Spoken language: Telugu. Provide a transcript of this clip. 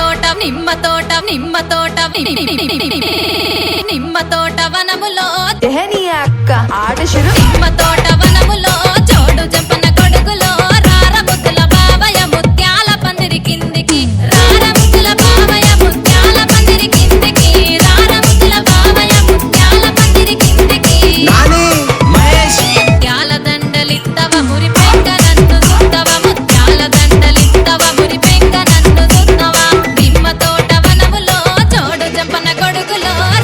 తోట నిమ్మ తోట నిమ్మ తోట నిమ్మ తోట వనములో ఎహని అక్క ఆట షురు నిమ్మ পাগলা